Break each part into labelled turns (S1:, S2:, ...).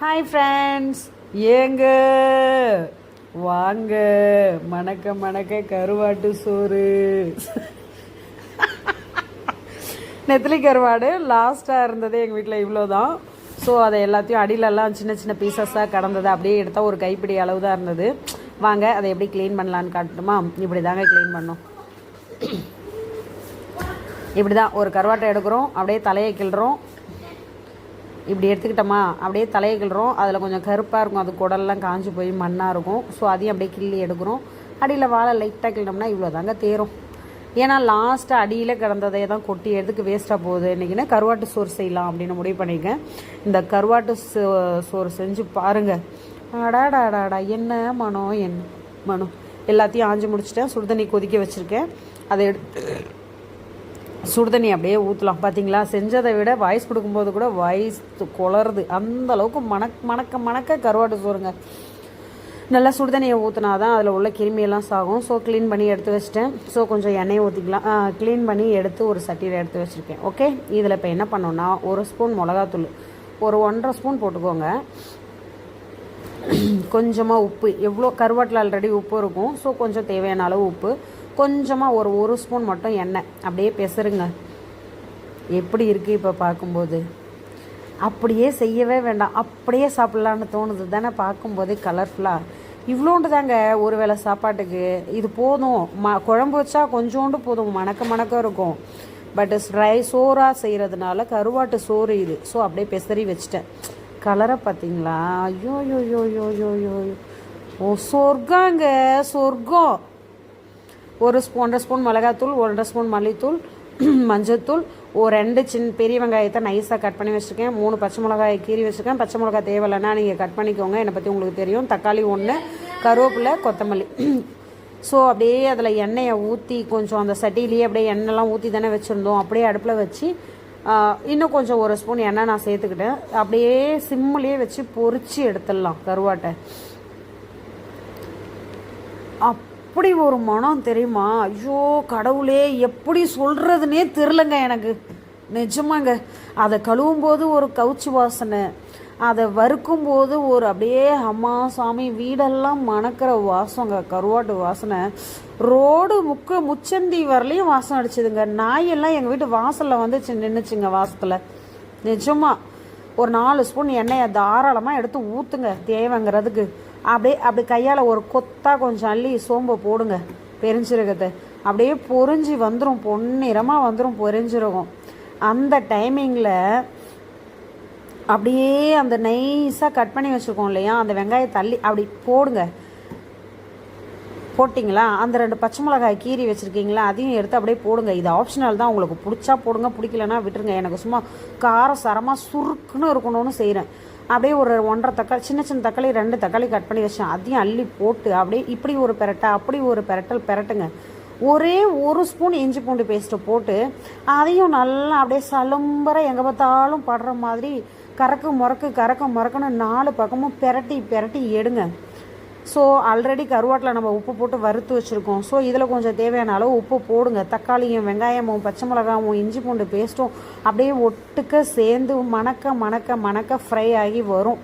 S1: Hi friends ஏங்க. வாங்க. மணக்க மணக்க கருவாட்டு சோறு. நெத்திலி கருவாடு லாஸ்ட்டாக இருந்தது எங்கள் வீட்டில் இவ்வளோ தான் ஸோ அதை எல்லாத்தையும் அடியிலெல்லாம் சின்ன சின்ன பீசஸாக கடந்தது அப்படியே எடுத்தால் ஒரு கைப்பிடி அளவு தான் இருந்தது. வாங்க அதை எப்படி க்ளீன் பண்ணலான்னு காட்டணுமா இப்படி தாங்க க்ளீன் பண்ணோம். இப்படி தான் ஒரு கருவாட்டை எடுக்கிறோம். அப்படியே தலையை கிள்றோம். இப்படி எடுத்துக்கிட்டோமா? அப்படியே தலையை கிள்றோம். அதில் கொஞ்சம் கருப்பாக இருக்கும். அது குடல்லாம் காஞ்சி போய் மண்ணாக இருக்கும். ஸோ அதையும் அப்படியே கிள்ளி எடுக்கிறோம். அடியில் வாழை லைட்டாக கிள்ளோம்னா இவ்வளோ தாங்க தேரும். ஏன்னா லாஸ்ட்டு அடியில் கிடந்ததே தான் கொட்டி எதுக்கு வேஸ்ட்டாக போகுது? இன்றைக்கினா கருவாட்டு சோறு செய்யலாம் அப்படின்னு முடிவு பண்ணியிருக்கேன் இந்த கருவாட்டு சோ- சோறு செஞ்சு பாருங்கள் அடாடாடாடா என்ன மனம் என்ன மனம் எல்லாத்தையும் ஆஞ்சு முடிச்சிட்டேன். சுடுதண்ணி கொதிக்க வச்சுருக்கேன். அதை எடுத்து சுடுதண்ணி அப்படியே ஊற்றலாம் பார்த்தீங்களா செஞ்சதை விட வாய்ஸ் கொடுக்கும்போது கூட வாய்ஸ் குளருது. அந்த அளவுக்கு மணக் மணக்க மணக்க கருவாட்டு சோறுங்க. நல்லா சுடுதண்ணியை ஊற்றினா தான் அதில் உள்ள கிருமியெல்லாம் சாகும். ஸோ க்ளீன் பண்ணி எடுத்து வச்சிட்டேன். ஸோ கொஞ்சம் எண்ணெயை ஊற்றிக்கலாம் க்ளீன் பண்ணி எடுத்து ஒரு சட்டியில் எடுத்து வச்சுருக்கேன். ஓகே இதில் இப்போ என்ன பண்ணோன்னா ஒரு ஸ்பூன் மிளகாத்தூள். ஒரு ஒன்றரை ஸ்பூன் போட்டுக்கோங்க. கொஞ்சமாக உப்பு. எவ்வளோ கருவாட்டில் ஆல்ரெடி உப்பு இருக்கும். ஸோ கொஞ்சம் தேவையான அளவு உப்பு. கொஞ்சமாக ஒரு ஒரு ஸ்பூன் மட்டும் எண்ணெய். அப்படியே பெசருங்க. எப்படி இருக்குது இப்போ பார்க்கும்போது? அப்படியே செய்யவே வேண்டாம். அப்படியே சாப்பிட்லான்னு தோணுது தானே பார்க்கும்போதே கலர்ஃபுல்லாக இவ்வளோண்டு தாங்க ஒரு வேளை சாப்பாட்டுக்கு. இது போதும். ம குழம்பு வச்சா கொஞ்சோண்டு போதும். மணக்க மணக்க இருக்கும். பட் ட்ரை சோறாக செய்கிறதுனால கருவாட்டு சோறு இது. ஸோ அப்படியே பெசரி வச்சிட்டேன். கலரை பார்த்தீங்களா? ஐயோ யோ யோ யோ யோ யோ ஓ சொர்க்காங்க சொர்க்கம். ஒரு ஸ்பூன் ஒன்றரை ஸ்பூன் மிளகாத்தூள் ஒன்றரை ஸ்பூன் மல்லித்தூள் மஞ்சத்தூள் ஒரு ரெண்டு சின்ன பெரிய வெங்காயத்தை நைஸாக கட் பண்ணி வச்சுருக்கேன். மூணு பச்சை மிளகாய் கீறி வச்சுருக்கேன். பச்சை மிளகாய் தேவையில்லைன்னா நீங்கள் கட் பண்ணிக்கோங்க. என்னை பற்றி உங்களுக்கு தெரியும். தக்காளி ஒன்று கருவேப்பிலை கொத்தமல்லி. ஸோ அப்படியே அதில் எண்ணெயை ஊற்றி கொஞ்சம் அந்த சட்டியிலேயே அப்படியே எண்ணெய்லாம் ஊற்றி தானே வச்சுருந்தோம். அப்படியே அடுப்பில் வச்சு இன்னும் கொஞ்சம் ஒரு ஸ்பூன் எண்ணெய் நான் சேர்த்துக்கிட்டேன். அப்படியே சிம்மிலேயே வச்சு பொறிச்சு எடுத்துடலாம் கருவாட்டை. அப் அப்படி ஒரு மனம் தெரியுமா? ஐயோ கடவுளே எப்படி சொல்கிறதுனே தெரிலங்க எனக்கு. நிஜமாங்க. அதை கழுவும் போது ஒரு கவுச்சி வாசனை. அதை வறுக்கும் போது ஒரு அப்படியே அம்மா சாமி வீடெல்லாம் மணக்கிற வாசங்க கருவாட்டு வாசனை. ரோடு முக்க முச்சந்தி வரலையும் வாசம் அடிச்சுதுங்க. நாயெல்லாம் எங்கள் வீட்டு வாசலில் வந்துச்சு நின்றுச்சுங்க வாசத்தில். நிஜமாக ஒரு நாலு ஸ்பூன் எண்ணெயை தாராளமாக எடுத்து ஊற்றுங்க தேவைங்கிறதுக்கு. அப்படியே அப்படி கையால் ஒரு கொத்தாக கொஞ்சம் அள்ளி சோம்பை போடுங்க பெருஞ்சீரகத்தை. அப்படியே பொரிஞ்சு வந்துடும் பொன்னிறமாக வந்துடும் பொரிஞ்சிருக்கும் அந்த டைமிங்கில் அப்படியே அந்த நைஸாக கட் பண்ணி வச்சுருக்கோம் இல்லையா? அந்த வெங்காயத்தை தள்ளி அப்படி போடுங்க. போட்டிங்களா? அந்த ரெண்டு பச்சை மிளகாய் கீறி வச்சுருக்கீங்களா? அதையும் எடுத்து அப்படியே போடுங்க. இது ஆப்ஷனல் தான். உங்களுக்கு பிடிச்சா போடுங்க பிடிக்கலன்னா விட்டுருங்க. எனக்கு சும்மா காரம் சரமாக சுருக்குன்னு இருக்கணும்னு செய்கிறேன் அப்படியே ஒரு ஒன்றரை தக்காளி சின்ன சின்ன தக்காளி ரெண்டு தக்காளி கட் பண்ணி வச்சேன் அதையும் அள்ளி போட்டு அப்படியே இப்படி ஒரு பெரட்டை அப்படி ஒரு பெரட்டல் பெரட்டுங்க. ஒரே ஒரு ஸ்பூன் இஞ்சி பூண்டு பேஸ்ட்டை போட்டு அதையும் நல்லா அப்படியே சலும்பரை எங்கே பார்த்தாலும் படுற மாதிரி கறக்கு முறக்கு கறக்க முறக்குன்னு நாலு பக்கமும் பெரட்டி பெரட்டி எடுங்க. ஸோ ஆல்ரெடி கருவாட்டில் நம்ம உப்பு போட்டு வறுத்து வச்சுருக்கோம். ஸோ இதில் கொஞ்சம் தேவையான அளவு உப்பு போடுங்க. தக்காளியும் வெங்காயமும் பச்சை மிளகாவும் இஞ்சி பூண்டு பேஸ்ட்டும் அப்படியே ஒட்டுக்க சேர்ந்து மணக்க மணக்க மணக்க ஃப்ரை ஆகி வரும்.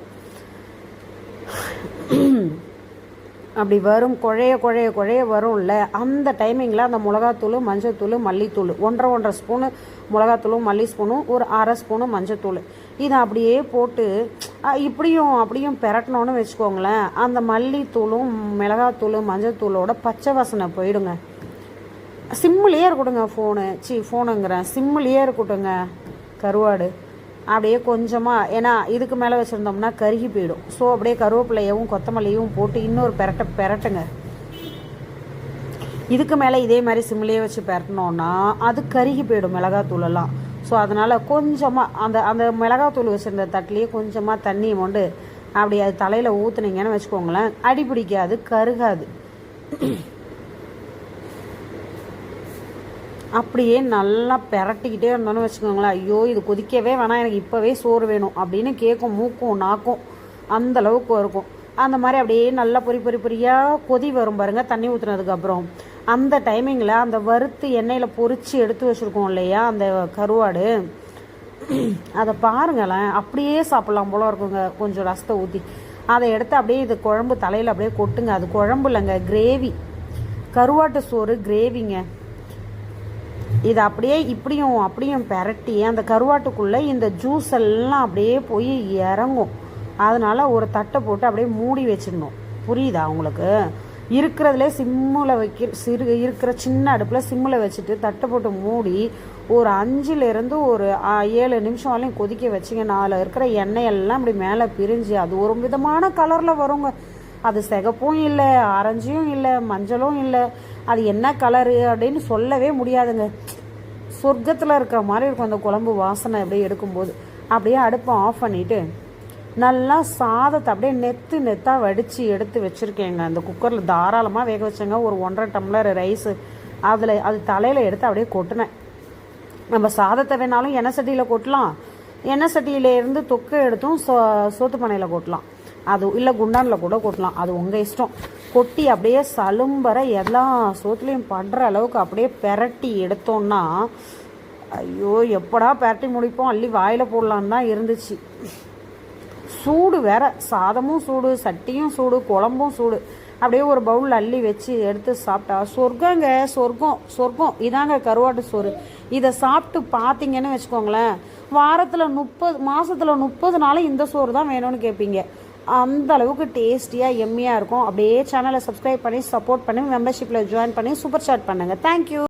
S1: அப்படி வரும் குழைய குழைய குழைய வரும்ல. அந்த டைமிங்கில் அந்த மிளகாத்தூள் மஞ்சத்தூள் மல்லித்தூள். ஒன்றரை ஒன்றரை ஸ்பூனு மிளகாத்தூளும் மல்லி ஸ்பூனும் ஒரு அரை ஸ்பூனு மஞ்சத்தூள். இதை அப்படியே போட்டு இப்படியும் அப்படியும் பெரட்டணும்னு வச்சுக்கோங்களேன். அந்த மல்லித்தூளும் மிளகாத்தூள் மஞ்சத்தூளோட பச்சை வாசனை போயிடுங்க. சிம்மிலேயே இருக்கட்டுங்க ஃபோனு சி ஃபோனுங்கிறேன் சிம்மிலேயே இருக்கட்டுங்க கருவாடு. அப்படியே கொஞ்சமாக ஏன்னா இதுக்கு மேலே வச்சுருந்தோம்னா கருகி போயிடும். ஸோ அப்படியே கருவேப்பிலையவும் கொத்தமல்லியும் போட்டு இன்னொரு பெரட்ட பெரட்டுங்க. இதுக்கு மேலே இதே மாதிரி சிம்மிலேயே வச்சு பெரட்டினோன்னா அது கருகி போயிடும் மிளகாத்தூளெல்லாம். ஸோ அதனால் கொஞ்சமாக அந்த அந்த மிளகாத்தூள் வச்சுருந்த தட்டிலேயே கொஞ்சமாக தண்ணி கொண்டு அப்படி அது தலையில் ஊற்றுனீங்கன்னு வச்சுக்கோங்களேன். அடி பிடிக்காது கருகாது. அப்படியே நல்லா பெரட்டிக்கிட்டே இருந்தோன்னு வச்சுக்கோங்களேன். ஐயோ இது கொதிக்கவே வேணாம் எனக்கு இப்போவே சோறு வேணும் அப்படின்னு கேட்கும் மூக்கும் நாக்கும் அந்த அளவுக்கு இருக்கும். அந்த மாதிரி அப்படியே நல்லா பொறி பொறி பொறியாக கொதி வரும் பாருங்க தண்ணி ஊற்றுனதுக்கு அப்புறம். அந்த டைமிங்கில் அந்த வறுத்து எண்ணெயில் பொரிச்சு எடுத்து வச்சுருக்கோம் இல்லையா அந்த கருவாடு. அதை பாருங்களேன் அப்படியே சாப்பிட்லாம் போல இருக்குங்க. கொஞ்சம் ரசத்தை ஊற்றி அதை எடுத்து அப்படியே இது குழம்பு தலையில் அப்படியே கொட்டுங்க. அது குழம்பு இல்லைங்க கிரேவி கருவாட்டு சோறு கிரேவிங்க இது அப்படியே இப்படியும் அப்படியும் பெரட்டி அந்த கருவாட்டுக்குள்ளே இந்த ஜூஸ் எல்லாம் அப்படியே போய் இறங்கும். அதனால ஒரு தட்டை போட்டு அப்படியே மூடி வச்சிடணும். புரியுதா உங்களுக்கு? இருக்கிறதுலே சிம்மில் வைக்க சிறு இருக்கிற சின்ன அடுப்பில் சிம்மில் வச்சுட்டு தட்டை போட்டு மூடி ஒரு அஞ்சுலேருந்து ஒரு ஏழு நிமிஷம் வரையும் கொதிக்க வச்சிங்கன்னா அதில் இருக்கிற எண்ணெய் எல்லாம் அப்படி மேலே பிரிஞ்சு அது ஒரு விதமான கலரில் வருங்க. அது சிகப்பும் இல்லை ஆரஞ்சும் இல்லை மஞ்சளும் இல்லை. அது என்ன கலரு அப்படின்னு சொல்லவே முடியாதுங்க. சொர்க்கத்தில் இருக்கிற மாதிரி இருக்கும் அந்த குழம்பு வாசனை அப்படியே எடுக்கும்போது. அப்படியே அடுப்பை ஆஃப் பண்ணிவிட்டு நல்லா சாதத்தை அப்படியே நெத்து நெத்தாக வடித்து எடுத்து வச்சுருக்கேங்க. அந்த குக்கரில் தாராளமாக வேக வச்சேங்க. ஒரு ஒன்றரை டம்ளர் ரைஸு. அதில் அது தலையில் எடுத்து அப்படியே கொட்டினேன். நம்ம சாதத்தை வேணாலும் எண்ணெய் சட்டியில் கொட்டலாம். எண்ணெய் சட்டியிலேருந்து தொக்கை தொக்கு எடுத்தும் சோ சோத்து பானையில் கொட்டலாம். அது இல்லை குண்டானில் கூட கொட்டலாம். அது உங்கள் இஷ்டம். கொட்டி அப்படியே சலும்பர எல்லா சோத்துலேயும் படுற அளவுக்கு அப்படியே பெரட்டி எடுத்தோன்னா ஐயோ எப்படா பெரட்டி முடிப்போம்? அள்ளி வாயில் போடலான்னு தான் இருந்துச்சு. சூடு வேற சாதமும் சூடு சட்டியும் சூடு குழம்பும் சூடு. அப்படியே ஒரு பவுல் அள்ளி வச்சு எடுத்து சாப்பிட்டா சொர்க்கங்க சொர்க்கம் சொர்க்கம் இதாங்க கருவாட்டு சோறு. இதை சாப்பிட்டு பார்த்தீங்கன்னு வச்சுக்கோங்களேன் வாரத்தில் முப்பது மாதத்தில் முப்பது நாள் இந்த சோறு தான் வேணும்னு கேட்பீங்க. அந்த அளவுக்கு டேஸ்டியாக எம்மியாக இருக்கும். அப்படியே சேனலை சப்ஸ்கிரைப் பண்ணி சப்போர்ட் பண்ணி மெம்பர்ஷிப்பில் ஜாயின் பண்ணி சூப்பர் சாட் பண்ணுங்கள் தேங்க்யூ